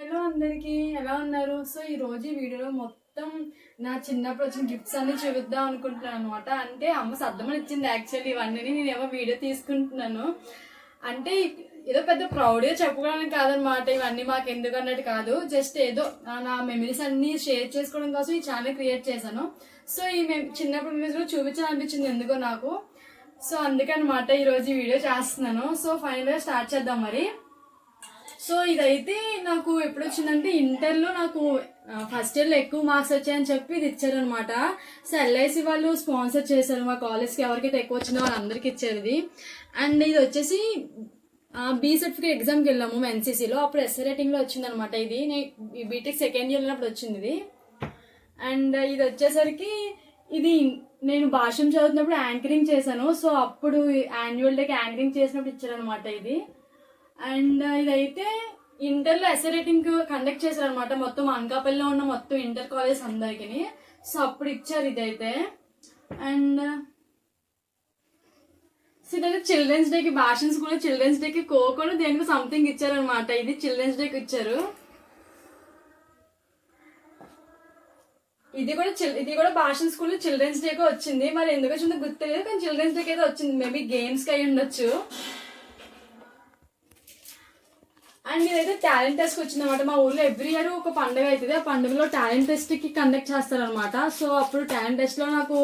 Hello అందరికీ ఎలా ఉన్నారు? సో ఈ రోజు ఈ వీడియోలో మొత్తం నా చిన్నప్పుడు వచ్చిన గిఫ్ట్స్ అన్ని చూపిద్దాం అనుకుంటున్నాను అనమాట అంటే అమ్మ సర్దమని ఇచ్చింది యాక్చువల్లీ ఇవన్నీ నేనేమో వీడియో తీసుకుంటున్నాను. అంటే ఏదో పెద్ద ప్రౌడ్గా చెప్పుకోవడానికి కాదనమాట ఇవన్నీ మాకు ఎందుకు అన్నట్టు కాదు. జస్ట్ ఏదో నా- మెమరీస్ అన్ని షేర్ చేసుకోవడం కోసం ఈ ఛానల్ క్రియేట్ చేశాను. సో ఈ మేము చిన్నప్పుడు మెమరీస్ కూడా చూపించాలనిపించింది ఎందుకో నాకు. సో అందుకనమాట ఈరోజు ఈ వీడియో చేస్తున్నాను. సో ఫైనల్గా స్టార్ట్ చేద్దాం మరి. సో ఇదైతే నాకు ఎప్పుడు వచ్చిందంటే ఇంటర్లో నాకు ఫస్ట్ ఇయర్లో ఎక్కువ మార్క్స్ వచ్చాయని చెప్పి ఇది ఇచ్చారనమాట సో ఎల్ఐసి వాళ్ళు స్పాన్సర్ చేశారు మా కాలేజ్కి ఎవరికైతే ఎక్కువ వచ్చిందో వాళ్ళందరికీ ఇచ్చారు ఇది. అండ్ ఇది వచ్చేసి బీ సర్టిఫికేట్ ఎగ్జామ్కి వెళ్ళాము ఎన్సీసీలో అప్పుడు ఎస్ఏ రేటింగ్లో వచ్చిందనమాట ఇది. నేను బీటెక్ సెకండ్ ఇయర్ ఉన్నప్పుడు వచ్చింది ఇది. అండ్ ఇది వచ్చేసరికి ఇది నేను భాషం చదువుతున్నప్పుడు యాంకరింగ్ చేశాను. సో అప్పుడు యాన్యువల్ డేకి యాంకరింగ్ చేసినప్పుడు ఇచ్చారనమాట ఇది. అండ్ ఇదైతే ఇంటర్లో ఎస్ఏ రేటింగ్ కండక్ట్ చేశారనమాట మొత్తం అనకాపల్లిలో ఉన్న మొత్తం ఇంటర్ కాలేజ్ అందరికి సో అప్పుడు ఇచ్చారు ఇదైతే. అండ్ సో ఇదైతే చిల్డ్రన్స్ డేకి భాషన్స్ కూడా చిల్డ్రన్స్ డేకి కోకోను దేనికి సంథింగ్ ఇచ్చారనమాట ఇది చిల్డ్రన్స్ డేకి ఇచ్చారు. ఇది కూడా చిల్ ఇది కూడా భాషన్ స్కూల్ చిల్డ్రన్స్ డేకి వచ్చింది. మరి ఎందుకు వచ్చిందో గుర్తులేదు కానీ చిల్డ్రన్స్ డేకి అయితే వచ్చింది. మేబీ గేమ్స్కి అయి ఉండొచ్చు అండ్ ఇదైతే టాలెంట్ టెస్ట్ వచ్చిందనమాట మా ఊర్లో ఎవ్రీ ఇయర్ ఒక పండుగ అవుతుంది ఆ పండుగలో టాలెంట్ టెస్ట్కి కండక్ట్ చేస్తారనమాట సో అప్పుడు టాలెంట్ టెస్ట్లో నాకు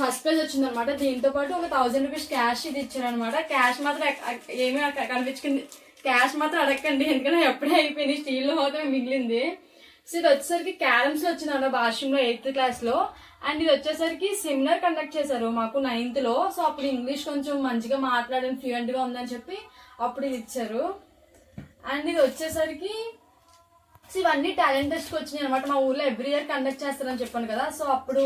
ఫస్ట్ ప్రైజ్ వచ్చిందనమాట దీంతో పాటు ఒక థౌసండ్ రూపీస్ క్యాష్ ఇది ఇచ్చారనమాట క్యాష్ మాత్రం ఏమీ కనిపించుకుంది క్యాష్ మాత్రం అడగండి ఎందుకంటే ఎప్పుడే అయిపోయింది. స్టీల్లో మాత్రం మిగిలింది. సో ఇది వచ్చేసరికి క్యారమ్స్లో వచ్చింది అన్న భాష్యంలో ఎయిత్ క్లాస్లో. అండ్ ఇది వచ్చేసరికి సెమినార్ కండక్ట్ చేశారు మాకు నైన్త్లో. సో అప్పుడు ఇంగ్లీష్ కొంచెం మంచిగా మాట్లాడడం ఫ్లూయెంట్గా ఉందని చెప్పి అప్పుడు ఇది ఇచ్చారు. అండ్ ఇది వచ్చేసరికి సో ఇవన్నీ టాలెంట్ టెస్ట్ వచ్చినాయి అనమాట మా ఊర్లో ఎవ్రీ ఇయర్ కండక్ట్ చేస్తారని చెప్పాను కదా. సో అప్పుడు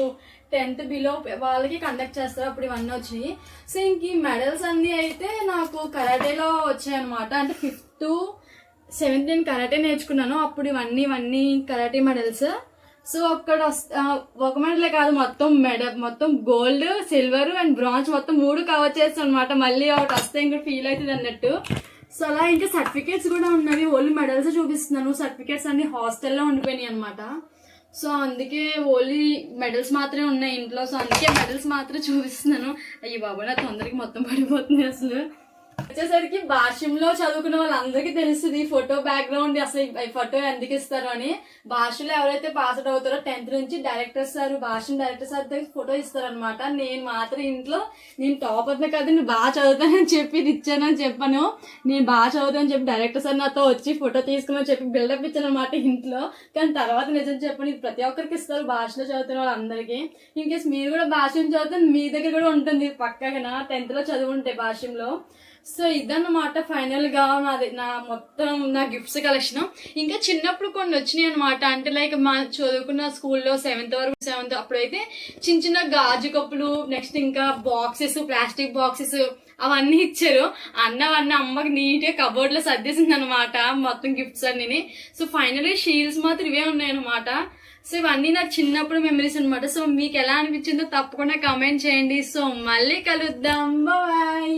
టెన్త్ బిలో వాళ్ళకి కండక్ట్ చేస్తారు. అప్పుడు ఇవన్నీ వచ్చినాయి. సో ఇంక ఈ మెడల్స్ అన్ని అయితే నాకు కరాటేలో వచ్చాయన్నమాట అంటే ఫిఫ్త్ సెవెంత్ నేను కరాటే నేర్చుకున్నాను. అప్పుడు ఇవన్నీ ఇవన్నీ కరాటే మెడల్స్ సో అక్కడ ఒక మెడలే కాదు. మొత్తం మెడల్ మొత్తం గోల్డ్ సిల్వర్ అండ్ బ్రాంజ్ మొత్తం మూడు కవర్ చేస్తాను అనమాట మళ్ళీ ఒకటి వస్తే ఇంకా ఫీల్ అవుతుంది అన్నట్టు. సో అలా ఇంకా సర్టిఫికేట్స్ కూడా ఉన్నవి. ఓన్లీ మెడల్స్ చూపిస్తున్నాను. సర్టిఫికేట్స్ అన్ని హాస్టల్లో ఉండిపోయినాయి అనమాట సో అందుకే ఓన్లీ మెడల్స్ మాత్రమే ఉన్నాయి ఇంట్లో. సో అందుకే మెడల్స్ మాత్రమే చూపిస్తున్నాను. అయ్యి బాబా నా తొందరకి మొత్తం పడిపోతుంది అసలు. వచ్చేసరికి భాష్యంలో చదువుకున్న వాళ్ళందరికీ తెలుస్తుంది ఫోటో బ్యాక్గ్రౌండ్ అసలు ఫోటో ఎందుకు ఇస్తారు అని. భాషలో ఎవరైతే పాస్ అవుట్ అవుతారో టెన్త్ నుంచి డైరెక్టర్ సార్ భాషను డైరెక్టర్ సార్ దగ్గర ఫోటో ఇస్తారనమాట నేను మాత్రం ఇంట్లో నేను టాప్ అవుతున్నా కదా నేను బాగా చదువుతానని చెప్పి ఇచ్చానని చెప్పాను. నేను బాగా చదువుతానని చెప్పి డైరెక్టర్ సార్ నాతో వచ్చి ఫోటో తీసుకుని చెప్పి బిల్డప్ ఇచ్చాను అనమాట ఇంట్లో. కానీ తర్వాత నిజం చెప్పండి ఇది ప్రతి ఒక్కరికి ఇస్తారు భాషలో చదువుతున్న వాళ్ళందరికీ. ఇన్ కేస్ మీరు కూడా భాషను చదువుతాను మీ దగ్గర కూడా ఉంటుంది. పక్కగా టెన్త్లో చదువు ఉంటే భాష్యంలో. సో ఇదన్నమాట ఫైనల్గా నాది నా మొత్తం నా గిఫ్ట్స్ కలెక్షన్. ఇంకా చిన్నప్పుడు కొన్ని వచ్చినాయి అనమాట అంటే లైక్ మా చదువుకున్న స్కూల్లో సెవెంత్ వరకు సెవెంత్ అప్పుడైతే చిన్న చిన్న గాజు కప్పులు నెక్స్ట్ ఇంకా బాక్సెస్ ప్లాస్టిక్ బాక్సెస్ అవన్నీ ఇచ్చారు. అన్న అన్న అమ్మకి నీట్గా కబోర్డ్లో సర్దేసింది అనమాట మొత్తం గిఫ్ట్స్ అన్నీ సో ఫైనల్గా షీల్స్ మాత్రం ఇవే ఉన్నాయి అనమాట సో ఇవన్నీ నా చిన్నప్పుడు మెమరీస్ అనమాట సో మీకు ఎలా అనిపించిందో తప్పకుండా కమెంట్ చేయండి. సో మళ్ళీ కలుద్దాం. బాయ్.